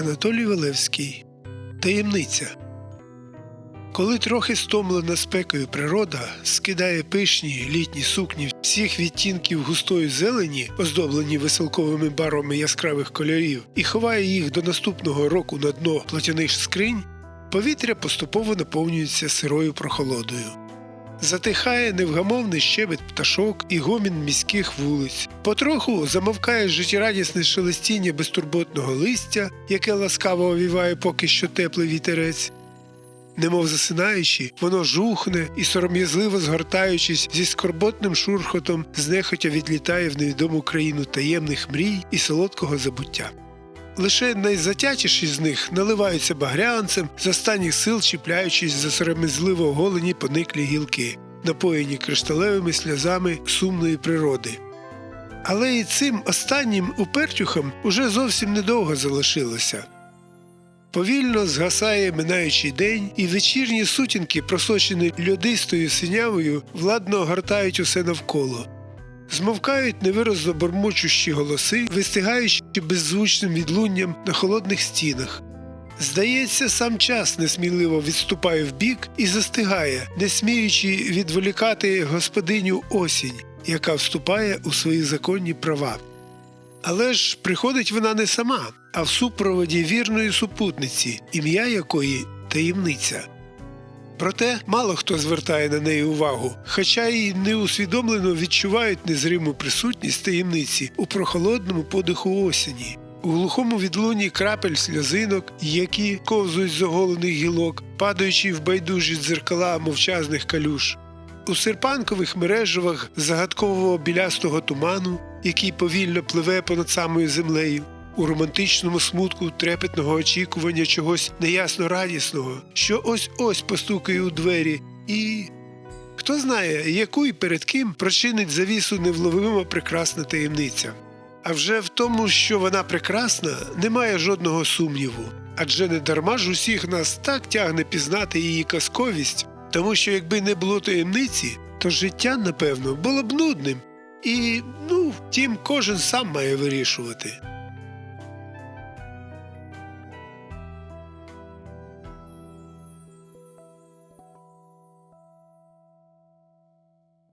Анатолій Валевський Таємниця. Коли трохи стомлена спекою природа скидає пишні літні сукні всіх відтінків густої зелені, оздоблені веселковими барвами яскравих кольорів, і ховає їх до наступного року на дно платяних скринь, повітря поступово наповнюється сирою прохолодою. Затихає невгамовний щебет пташок і гомін міських вулиць. Потроху замовкає життєрадісне шелестіння безтурботного листя, яке ласкаво овіває поки що теплий вітерець. Немов засинаючи, воно жухне і сором'язливо згортаючись зі скорботним шурхотом, знехотя відлітає в невідому країну таємних мрій і солодкого забуття. Лише найзатятіші з них наливаються багрянцем, з останніх сил чіпляючись за сором'язливо оголені пониклі гілки, напоєні кришталевими сльозами сумної природи. Але і цим останнім упертюхам уже зовсім недовго залишилося. Повільно згасає минаючий день, і вечірні сутінки, просочені льодистою синявою, владно огортають усе навколо. Змовкають невиразно бормочущі голоси, вистигаючи беззвучним відлунням на холодних стінах. Здається, сам час несміливо відступає вбік і застигає, не сміючи відволікати господиню осінь, яка вступає у свої законні права. Але ж приходить вона не сама, а в супроводі вірної супутниці, ім'я якої таємниця. Проте мало хто звертає на неї увагу, хоча й неусвідомлено відчувають незриму присутність таємниці у прохолодному подиху осені, у глухому відлунні крапель сльозинок, які ковзують з оголених гілок, падаючи в байдужі дзеркала мовчазних калюш, у серпанкових мережевах загадкового білястого туману, який повільно пливе понад самою землею, у романтичному смутку трепетного очікування чогось неясно радісного, що ось ось постукає у двері, і хто знає, яку і перед ким прочинить завісу невловимо прекрасна таємниця. А вже в тому, що вона прекрасна, немає жодного сумніву, адже не дарма ж усіх нас так тягне пізнати її казковість, тому що якби не було таємниці, то життя, напевно, було б нудним. І, ну, втім, кожен сам має вирішувати.